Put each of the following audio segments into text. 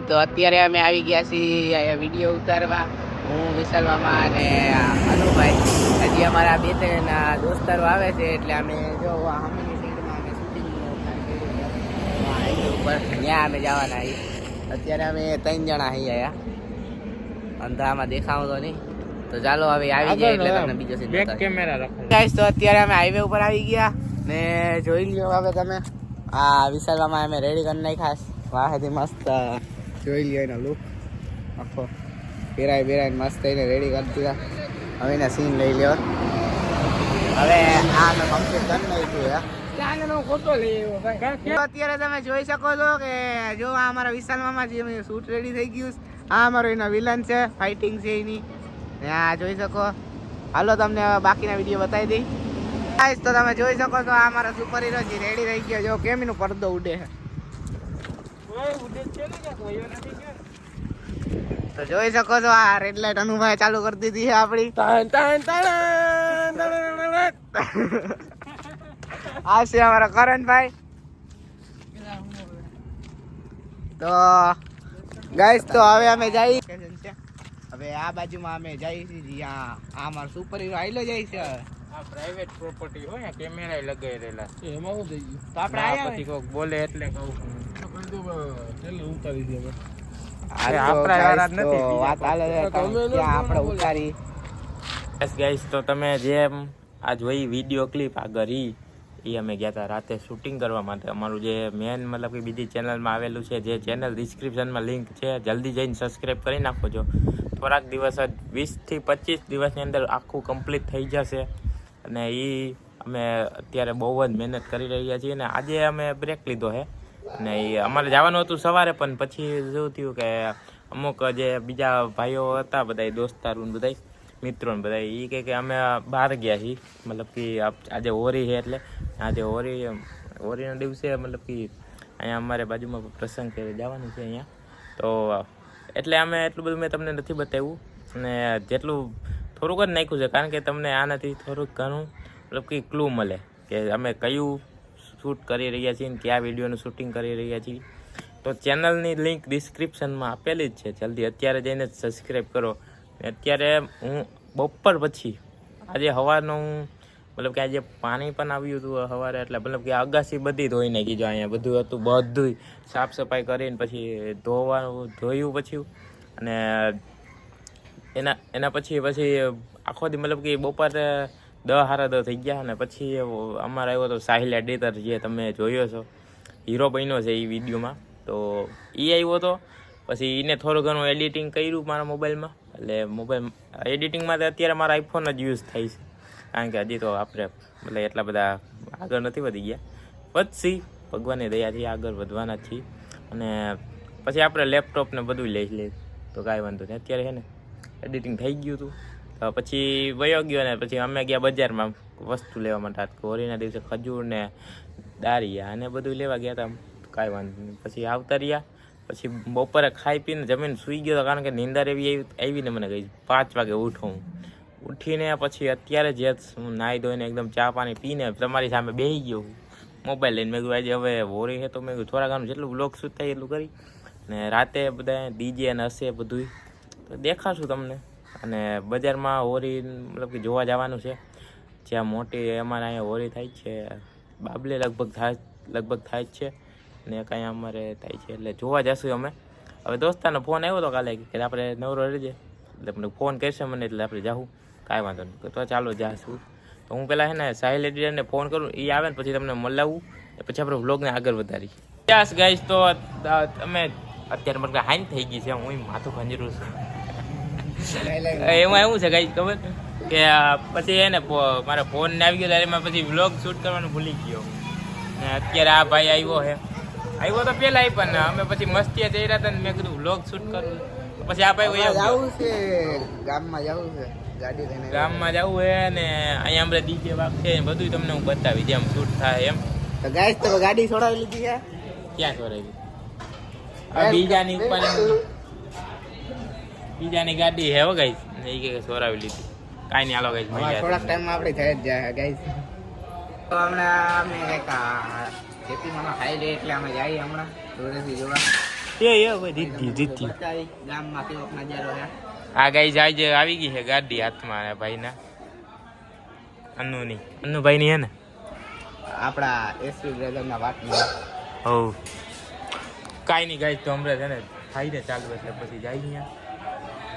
Friend તો અત્યારે અમે આવી ગયા છીએ અહીંયા વીડિયો ઉતારવા. હું વિશાલવામાં અને અનુભાઈ હજી અમારા બે ત્રણ દોસ્તારો આવે છે એટલે અમે જો સામેની સાઈડમાં અમે શૂટિંગ ઉપર. ત્યાં અમે જવાના છીએ. અત્યારે અમે ત્રણ જણા અહીં આવ્યા અંધારામાં દેખાવો તો નહીં. તો ચાલો હવે આવી જાય એટલે તમને બીજો સીન બેક કેમેરા રાખો. ગાઈસ તો અત્યારે અમે હાઈવે ઉપર આવી ગયા ને જોઈ લ્યો હવે તમે. આ વિશાલમાં અમે રેડી કરી નાખ્યા વાહેથી મસ્ત. જોઈ લ્યો એનો લુક આખો પહેરાય બેરાય મસ્ત એને રેડી કરી દીધા. હવે એના સીન લઈ લ્યો. હવે આ અમે કમ્પ્લીટ કરી નાખ્યું અત્યારે તમે જોઈ શકો છો કે જો આ અમારા વિશાલ મામા જે શૂટ રેડી થઈ ગયું આ અમારો એનો વિલન છે ફાઇટિંગ છે એની. ને આ જોઈ શકો. હાલો તમને હવે બાકીના વીડિયો બતાવી દઈ. તો તમે જોઈ શકો છો આ અમારો સુપર હીરો રેડી થઈ ગયો જો કેમ એનો પડદો ઉડે છે ઓય ઉડે છે ને ક્યાં ગયો નથી ક્યાં તો જોઈ શકો છો આ રેડ લાઈટ અનુભાઈ ચાલુ કરી દીધી છે આપણી. આ છે અમારા કરણભાઈ. તો ગાઈસ તો હવે અમે જઈ હવે આ બાજુમાં અમે જઈ છીએ જ્યાં આ અમારો સુપર હીરો આયલો જાય છે. આ પ્રાઇવેટ પ્રોપર્ટી હોય ને કેમેરા લગાઈ રહેલા એમાં શું થઈ ગયું. તો આપણે આયા પછી કોક બોલે એટલે કહું. તો તમે જેમ આ જોઈ વીડિયો ક્લિપ આગળ એ અમે ગયા હતા રાતે શૂટિંગ કરવા માટે. અમારું જે મેન મતલબ કે બીજી ચેનલમાં આવેલું છે જે ચેનલ ડિસ્ક્રિપ્શનમાં લિંક છે જલ્દી જઈને સબસ્ક્રાઈબ કરી નાખો છો થોડાક દિવસ જ વીસથી પચીસ દિવસની અંદર આખું કમ્પ્લીટ થઈ જશે. અને એ અમે અત્યારે બહુ જ મહેનત કરી રહ્યા છીએ અને આજે અમે બ્રેક લીધો છે અને એ અમારે જવાનું હતું સવારે, પણ પછી જેવું થયું કે અમુક જે બીજા ભાઈઓ હતા બધા દોસ્તારો ને બધા મિત્રો ને બધા એ કહે કે અમે બહાર ગયા છીએ. મતલબ કે આજે હોળી છે એટલે આજે હોળી હોરીના દિવસે મતલબ કે અહીંયા અમારે બાજુમાં પ્રસંગ છે, જવાનું છે અહીંયા. તો એટલે અમે એટલું બધું મેં તમને નથી બતાવ્યું. અને જેટલું થોડુંક જ નાખ્યું છે, કારણ કે તમને આનાથી થોડુંક ઘણું મતલબ કે ક્લુ મળે કે અમે કયું શૂટ કરી રહ્યા છીએ ને ક્યાં વિડીયોનું શૂટિંગ કરી રહ્યા છીએ. તો ચેનલની લિંક ડિસ્ક્રિપ્શનમાં આપેલી જ છે. જલ્દી અત્યારે જઈને સબસ્ક્રાઈબ કરો. અત્યારે હું બપોર પછી, આજે હવાનું મતલબ કે આજે પાણી પણ આવ્યું હતું સવારે, એટલે મતલબ કે અગાસી બધી ધોઈ નાખી જો અહીંયા. બધું હતું બધું સાફ સફાઈ કરીને પછી ધોવાનું, ધોયું પછી. અને એના એના પછી પછી આખો દી મતલબ કે બપોરે દસ હારા દ થઈ ગયા અને પછી અમારે આવ્યો તો સાહિલ એડિટર જે તમે જોયો છો, હીરો બન્યો છે એ વિડીયોમાં. તો એ આવ્યો હતો પછી એને થોડું ઘણું એડિટિંગ કર્યું મારા મોબાઈલમાં. એટલે મોબાઈલ એડિટિંગમાં તો અત્યારે મારા આઈફોન જ યુઝ થાય છે. કારણ કે હજી તો આપણે એટલે એટલા બધા આગળ નથી વધી ગયા. વધશી, ભગવાનની દયાથી આગળ વધવાના છીએ. અને પછી આપણે લેપટોપ ને બધું લઈ લઈએ. તો કાંઈ વાંધો નહીં. અત્યારે છે ને એડિટિંગ થઈ ગયું હતું. પછી વયો ગયો ને, પછી અમે ગયા બજારમાં વસ્તુ લેવા માટે. હોળીના દિવસે ખજૂર ને દારિયા અને બધું લેવા ગયા હતા કાંઈ વાંધો નહીં. પછી આવતા રહ્યા. પછી બપોરે ખાઈ પીને જમીન સૂઈ ગયો કારણ કે નિંદર એવી આવી- આવીને મને ગઈ. પાંચ વાગે ઉઠું ઉઠીને પછી અત્યારે જે હું નાહી ધોઈને એકદમ ચા પાણી પીને તમારી સામે બેસી ગયો હું. મોબાઈલ લઈને મેં કીધું, આજે હવે હોળી છે તો મેં કીધું, થોડા ઘણું જેટલું બ્લોગ શૂટ થાય એટલું કરી. ને રાતે બધા ડીજે અને હશે બધું તો દેખાશું તમને. અને બજારમાં હોળી મતલબ કે જોવા જવાનું છે. જ્યાં મોટી અમારે અહીંયા હોળી થાય છે. બાબલે લગભગ થાય લગભગ થાય જ છે. ને કાંઈ અમારે થાય છે. એટલે જોવા જશું અમે. હવે દોસ્તાનો ફોન આવ્યો હતો કાલે કે આપણે નવરો રહીજે એટલે મને ફોન કરશે મને, એટલે આપણે જાઉં કાંઈ વાંધો નહીં. તો ચાલો જાશું. તો હું પહેલાં છે ને સાહિલ એડિટરને ફોન કરું એ આવે ને પછી તમને મળાવું. પછી આપણે વ્લોગને આગળ વધારી યસ ગાઈસ તો તમે અત્યારે મને હાઈન થઈ ગઈ છે. હું માથું ખંજરું છું. એમાં એવું છે કઈ ખબર? કે પછી એને મારા ફોન ને આવી ગયો ત્યારે એમાં પછી વ્લોગ શૂટ કરવાનું ભૂલી ગયો. ને અત્યારે આ ભાઈ આવ્યો છે. આવ્યો તો પેલા પણ અમે પછી મસ્તી જઈ રહ્યા હતા ને મેં કીધું વ્લોગ શૂટ કરું. પછી આ ભાઈ. જવું છે ગામમાં જવું છે ગાડી લઈને? ગામમાં જવું છે ને અહીંયા આપણે ડીજે વાગ છે બધું તમને હું બતાવી જેમ શૂટ થાય એમ. તો ગાઈસ તો ગાડી છોડાવી લીધી છે? ક્યાં છોડાવી? આ બીજાની ઉપર બીજાની ગાડી હે હો ગઈ એ કે સોરાવી લીધી. કાંઈ નહીં હાલો ગઈ હમણાં થોડાક ટાઈમમાં આપણે થઈ જ જાય ગાઈસ. તો હમણાં અમે એક ખેતીમાં ખાઈ લે એટલે અમે જઈએ હમણાં જોડેથી જોવા. એ એ ભાઈ દીધી દીધી ગામમાં કેવો નજારો હે આ ગાઈસ જાય જે આવી ગઈ છે ગાડી હાથમાં ભાઈના. અન્નુની અન્નુભાઈની હે ને? આપણા એસપી બ્રધરના વાતમાં. હવ. કાંઈ નહીં ગાઈસ તો હમણાં છે ને થાય ને ચાલુ એટલે પછી જાય અહીંયા.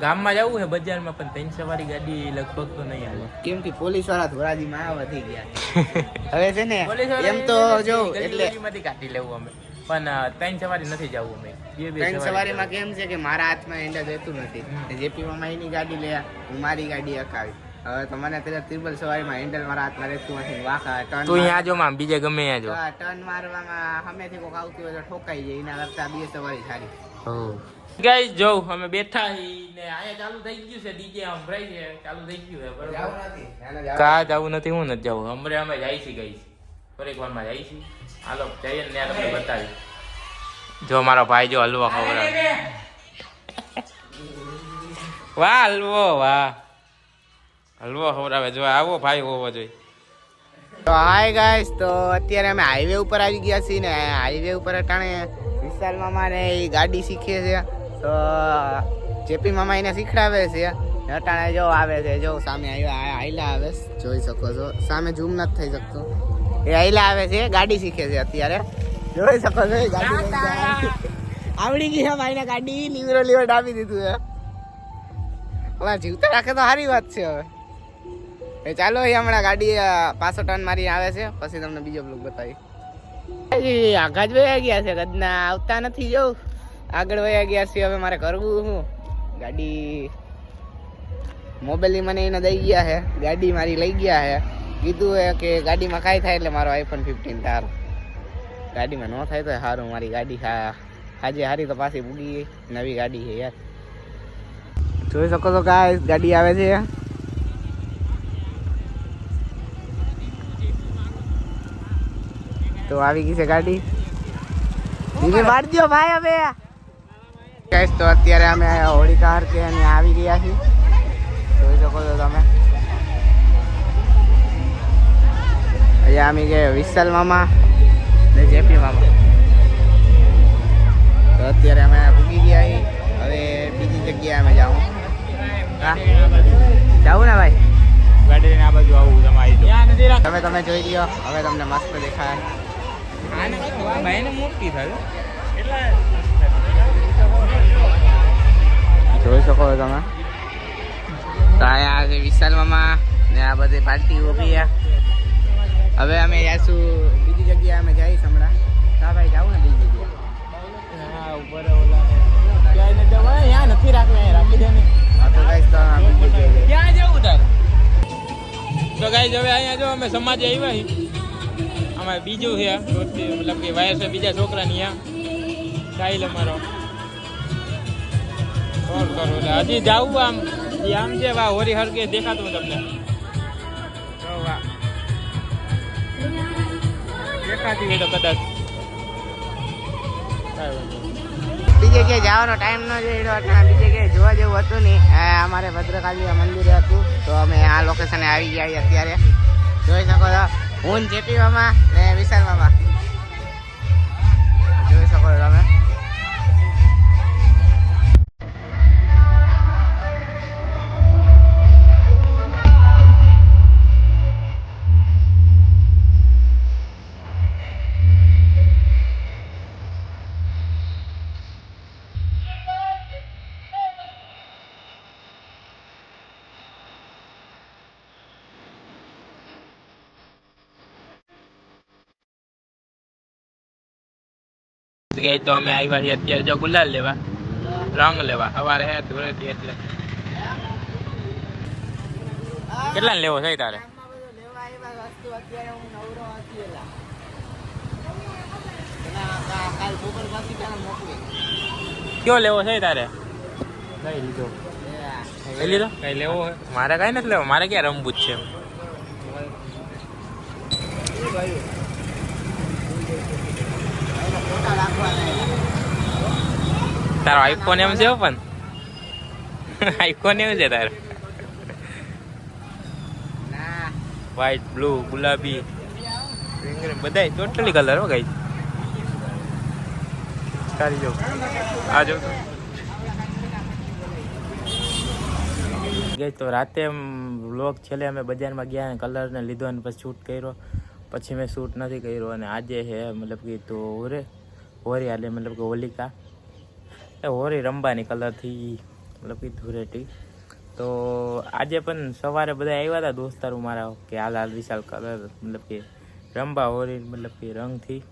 ગામમાં જવું છે બજારમાં પણ ત્રણ સવારી ગાડી લગભગ તો નહીં આવે. કેમ કે પોલીસવાળા ધોરાજીમાં આવા થઈ ગયા હવે છે ને એમ તો જો એટલે માંથી કાઢી લેવું અમે. પણ ત્રણ સવારી નથી જવું અમે. સવારી સવારીમાં કેમ છે કે મારા હાથમાં હેન્ડલ રહેતું નથી. જેપી મામા એની ગાડી લે હું મારી ગાડી અકાવી. હવે તો મને પેલા ત્રિબલ સવારીમાં હેન્ડલ મારા હાથમાં રહેતું નથી. ટર્ન તું અહીંયા જો માં બીજે ગમે અહીંયા જો ટર્ન મારવામાં સામેથી કોક આવતું હોય તો ઠોકાઈ જાય. એના કરતા બે સવારી સારી. ગાઈસ જો અમે બેઠા હી ને અહીંયા ચાલુ થઈ ગયું છે ડીજે સંભળાય છે ચાલુ થઈ ગયું છે બરોબર. કા જવું નથી હું નથી જવું. હમણાં અમે જાય છે ગઈ થોડીક વારમાં જાય છે હાલો જઈએ ને ત્યાં તમને બતાવી જો મારો ભાઈ જો હલવો ખવડાવે. વાહ હલવો વાહ. હલવો ખવડાવે. જો આવો ભાઈ હોવો જોઈએ. તો હાય ગાઈસ તો અત્યારે અમે હાઈવે ઉપર આવી ગયા છીએ ને હાઈવે ઉપર અટાણે વિશાલમાં મારે એ ગાડી શીખીએ છે. તો જેપી મામા એને શીખડાવે છે. અટાણે જો આવે છે જો સામે આયલા આવે જોઈ શકો છો. સામે ઝૂમ નથી થઈ શકતો. એ આયલા આવે છે ગાડી શીખે છે અત્યારે. જોઈ શકો છો ગાડી આવડી ગઈ છે ભાઈને ગાડી લીવરો લીવર ડાબી દીધું છે હવે જીવતા રાખે તો સારી વાત છે હવે. એ ચાલો એ હમણાં ગાડી પાછો ટર્ન મારી આવે છે. પછી તમને બીજો બ્લોક બતાવી હજી આઘા જ ગયા છે કદના આવતા નથી જો. આગળ વયા ગયા છે હવે મારે કરવું શું? ગાડી મોબાઈલ મને એને દઈ ગયા છે ગાડી મારી લઈ ગયા છે. કીધું હે કે ગાડીમાં કાંઈ થાય એટલે મારો આઈફોન ફિફ્ટીન તારો ગાડીમાં ન થાય તો સારું મારી ગાડી હા આજે હારી તો પાછી પૂગી ગઈ નવી ગાડી છે યાર. જોઈ શકો છો ગાય ગાડી આવે છે. તો આવી ગઈ છે ગાડી. ધીમે ભાઈ દ્યો ભાઈ હવે. ગાઈસ તો અત્યારે અમે હોળીકા હરકે અને આવી ગયા છીએ. જોઈ શકો છો તમે. અહીંયા અમે ગયા વિશાલ મામા ને જેપી મામા. તો અત્યારે અમે પૂગી ગયા છીએ. હવે બીજી જગ્યાએ અમે જાઉં. હા? જાવું ને ભાઈ? ગાડી લઈને આ બાજુ આવું તમે આવી જાઓ. તમે તમે જોઈ લ્યો હવે તમને મસ્ત દેખાય. ભાઈને મોટી થાય. જોઈ શકો છો તમે. તો અહીંયા છે વિશાલ મામા ને આ બધી પાર્ટી ઊભી હવે અમે જાશું બીજી જગ્યાએ અમે જઈશ હમણાં. તા ભાઈ જાવું ને બીજી જગ્યાએ. હા ઉપર ઓલા ક્યાંય ન જવાય અહીંયા નથી રાખવું રાખી દે ને. તો guys તો. ક્યાં જવું તારે? તો ગાઈ હવે અહીંયા જો અમે સમાજે આવ્યા અમારે બીજું છે મતલબ કે વાયર છે બીજા છોકરાની આ સ્ટાઈલ અમારો. હજી જાવું આમ. આમ છે વાહ હોરી હરકે દેખાતું તમને. જો વાહ. દેખાતી હોય તો કદાચ. બીજી જગ્યાએ જવાનો ટાઈમ ન જોયો બીજી જગ્યાએ જોવા જેવું હતું નહીં. અમારે ભદ્રકાલી મંદિર હતું, તો અમે આ લોકેશને આવી ગયા અત્યારે. જોઈ શકો છો. હું જેપીવામાં ને વિશાલ ગઈ તો અમે આવ્યા છીએ અત્યારે જો ગુલાલ લેવા. રંગ લેવા. સવારે હે ધૂળેટી એટલે. કેટલા લેવો છે તારે? કયો લેવો છે તારે? કઈ લીધો? કઈ લીધો? કઈ લેવો મારે કઈ નથી લેવો. મારે ક્યાં રમવું જ છે તારો આઈફોન એમ છે પણ. આઈફોન એમ છે તારો. વ્હાઈટ બ્લુ ગુલાબી. બધાય ટોટલી કલર હો ગાઈ સારી જો આ જો. ગઈ તો રાતે વ્લોગ છેલ્લે અમે બજારમાં ગયા અને કલરને લીધો અને પછી શૂટ કર્યો. પછી મેં શૂટ નથી કર્યો અને આજે છે મતલબ કે તો ઓરે હોરી એટલે મતલબ કે હોલિકા. એ હોરી રમવાની કલરથી મતલબ કે ધૂળેટી તો આજે પણ સવારે બધા આવ્યા હતા દોસ્તારો મારા કે હાલ હાલ વિશાલ કલર મતલબ કે રમવા હોરી મતલબ કે રંગથી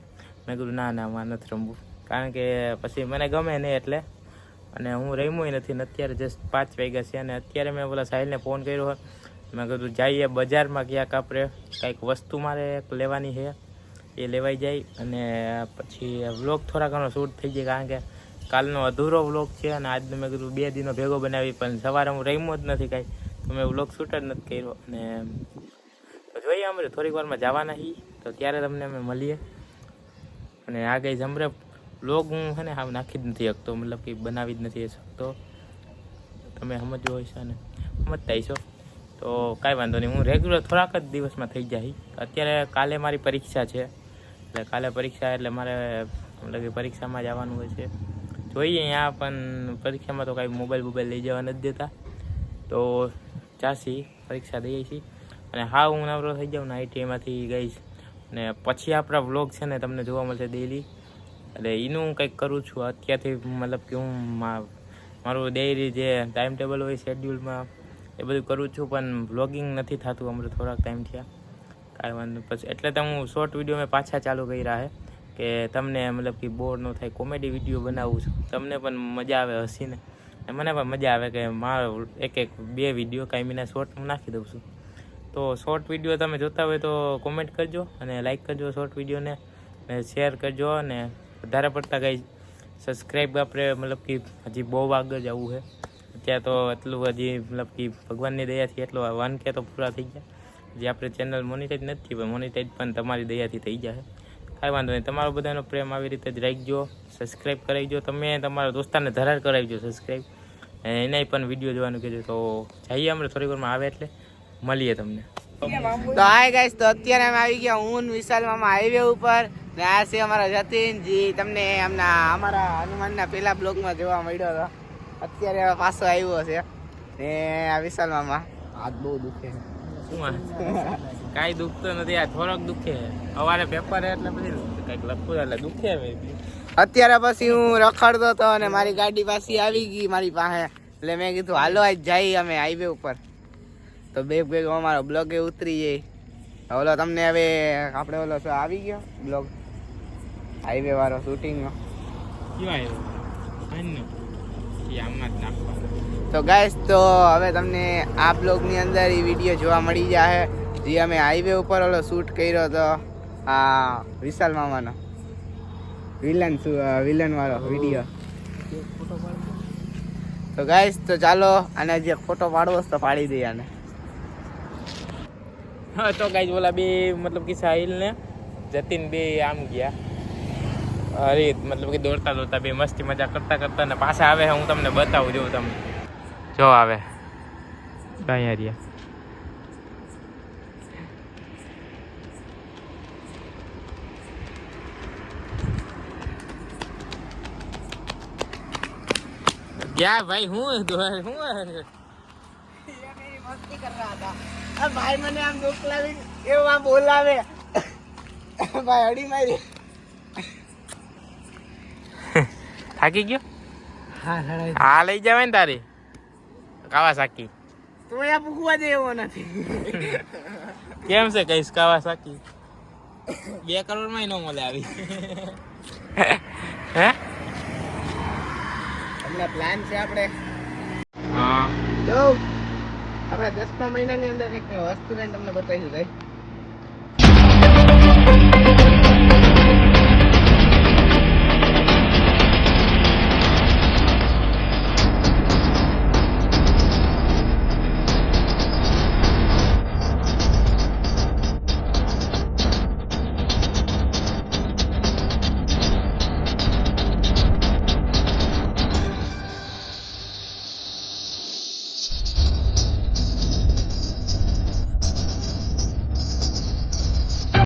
મેં કીધું, ના ના, માં નથી રમવું. કારણ કે પછી મને ગમે નહીં એટલે. અને હું રમ્યું નથી ને અત્યારે જસ્ટ પાંચ વાગ્યા છે અને અત્યારે મેં પેલા સાહિલને ફોન કર્યો હોય મેં કીધું, જઈએ બજારમાં ક્યાંક આપણે. કંઈક વસ્તુ મારે લેવાની છે. એ લેવાઈ જાય. અને પછી વ્લોગ થોડા ઘણો શૂટ થઈ જાય કારણ કે કાલનો અધૂરો વ્લોગ છે અને આજનો મેં કીધું બે દિનો ભેગો બનાવી, પણ સવારે હું રમ્યો જ નથી કાંઈ. તો મેં વ્લોગ શૂટ જ નથી કર્યો. અને જોઈએ અમે થોડીક વારમાં જવાના છીએ. તો ત્યારે તમને અમે મળીએ. અને આ ગઈ જમરે વ્લોગ હું છે ને હાવ નાખી જ નથી શકતો, મતલબ કે બનાવી જ નથી શકતો. તમે સમજવો છે ને. સમજતા હશો. તો કાંઈ વાંધો નહીં. હું રેગ્યુલર થોડાક જ દિવસમાં થઈ જાય. અત્યારે કાલે મારી પરીક્ષા છે. એટલે કાલે પરીક્ષા, એટલે મારે મતલબ કે પરીક્ષામાં જવાનું હોય છે. જોઈએ અહીંયા, પણ પરીક્ષામાં તો કાંઈ મોબાઈલ બોબાઈલ લઈ જવા નથી દેતા. તો ચાસી, પરીક્ષા દઈએ છીએ. અને હા, હું નવરો થઈ જાઉં ને આઈટીઆઈમાંથી ગઈશ. અને પછી આપણા વ્લોગ છે ને, તમને જોવા મળશે ડેલી એટલે એનું હું કંઈક કરું છું. અત્યારથી મતલબ કે હું મારું ડેરી જે ટાઈમ ટેબલ હોય શેડ્યુલમાં એ બધું કરું છું. પણ વ્લોગિંગ નથી થતું, હમણાં થોડાક ટાઈમ થયા. કાંઈ વાંધો નહીં. પછી એટલે તો હું શોર્ટ વીડિયો મેં પાછા ચાલુ કર્યા છે કે તમને મતલબ કે બોર ન થાય કોમેડી વીડિયો બનાવું છું. તમને પણ મજા આવે હસીને મને પણ મજા આવે કે મારો એક એક બે વીડિયો કાંઈ શોર્ટ નાખી દઉં છું. તો શોર્ટ વીડિયો તમે જોતા હોય તો કોમેન્ટ કરજો અને લાઇક કરજો શોર્ટ વિડીયોને અને શેર કરજો અને વધારે પડતા કંઈ સબસ્ક્રાઈબ આપણે મતલબ કે હજી બહુ આગળ જવું છે. અત્યારે તો એટલું હજી મતલબ કે ભગવાનની દયાથી એટલો વન કે તો પૂરા થઈ ગયા. જે આપણે ચેનલ મોનિટાઈઝ નથી, પણ મોનિટાઈઝ પણ તમારી દયાથી થઈ જાય કાંઈ વાંધો નહીં. તમારો બધાનો પ્રેમ આવી રીતે જ રાખજો. સબસ્ક્રાઈબ કરાવજો. તમે તમારા દોસ્તારને ધરાર કરાવજો સબસ્ક્રાઈબ એને પણ વીડિયો જોવાનું કહેજો. તો જઈએ અમને થોડી વારમાં આવે એટલે મળીએ તમને. તો હાય ગાઈસ તો અત્યારે અમે આવી ગયા હું વિશાલ મામા હાઈવે ઉપર. ને આ છે અમારા જતીન જી. તમને એમના અમારા હનુમાનના પહેલા બ્લોગમાં જોવા મળ્યો હતો. અત્યારે હવે પાછો આવ્યો છે. ને આ વિશાલ મામા હાથ બહુ દુખે. છે. શું આ? કાંઈ દુખતું નથી આ થોડોક દુખે. અવારે પેપર એટલે પછી કંઈક લખવું એટલે દુખે. અત્યારે પછી હું રખડતો હતો અને મારી ગાડી પાછી આવી ગઈ મારી પાસે. એટલે મેં કીધું હાલો આજ જઈએ અમે હાઈવે ઉપર. તો બે ભેગો અમારો બ્લોગ એ ઉતરી જાય ઓલો તમને હવે આપણે ઓલો શું આવી ગયો બ્લોગ હાઈવે વાળો શૂટિંગનો. તો ગાઈસ તો હવે તમને આ બ્લોગની અંદર એ વીડિયો જોવા મળી જાય જે અમે હાઈવે ઉપર ઓલો શૂટ કર્યો હતો, આ વિશાલ મામાનો. વિલન વિલન વાળો વીડિયો તો ગાઈસ તો ચાલો, આને જે ફોટો પાડવો તો પાડી દઈએ આને. હા, તો ગાઈસ ઓલા બે મતલબ કે સાહિલ ને જતીન બે આમ ગયા. અરે, મતલબ કે દોડતા દોડતા બે મસ્તી મજા કરતા કરતા ને પાછા આવે હું તમને બતાવું, જોઉં તમને. જો આવે. અહીંયા રહ્યા. ગયા ભાઈ હું હું મસ્તી કર રહા હતા ભાઈ મને આમ મોકલાવી એવું આમ બોલાવે ભાઈ અડી મારી થાકી ગયો હા લઈ જવાય ને તારી કાવાસાકી તું અહીંયા પૂકવા દે એવો નથી કેમ છે કઈશ કાવાસાકી? બે કરોડમાં નો મળે આવી. હે? હમણાં પ્લાન છે આપણે. હા. જો આપણે દસમા મહિનાની અંદર એક વસ્તુ લઈને તમને બતાવીશું ભાઈ.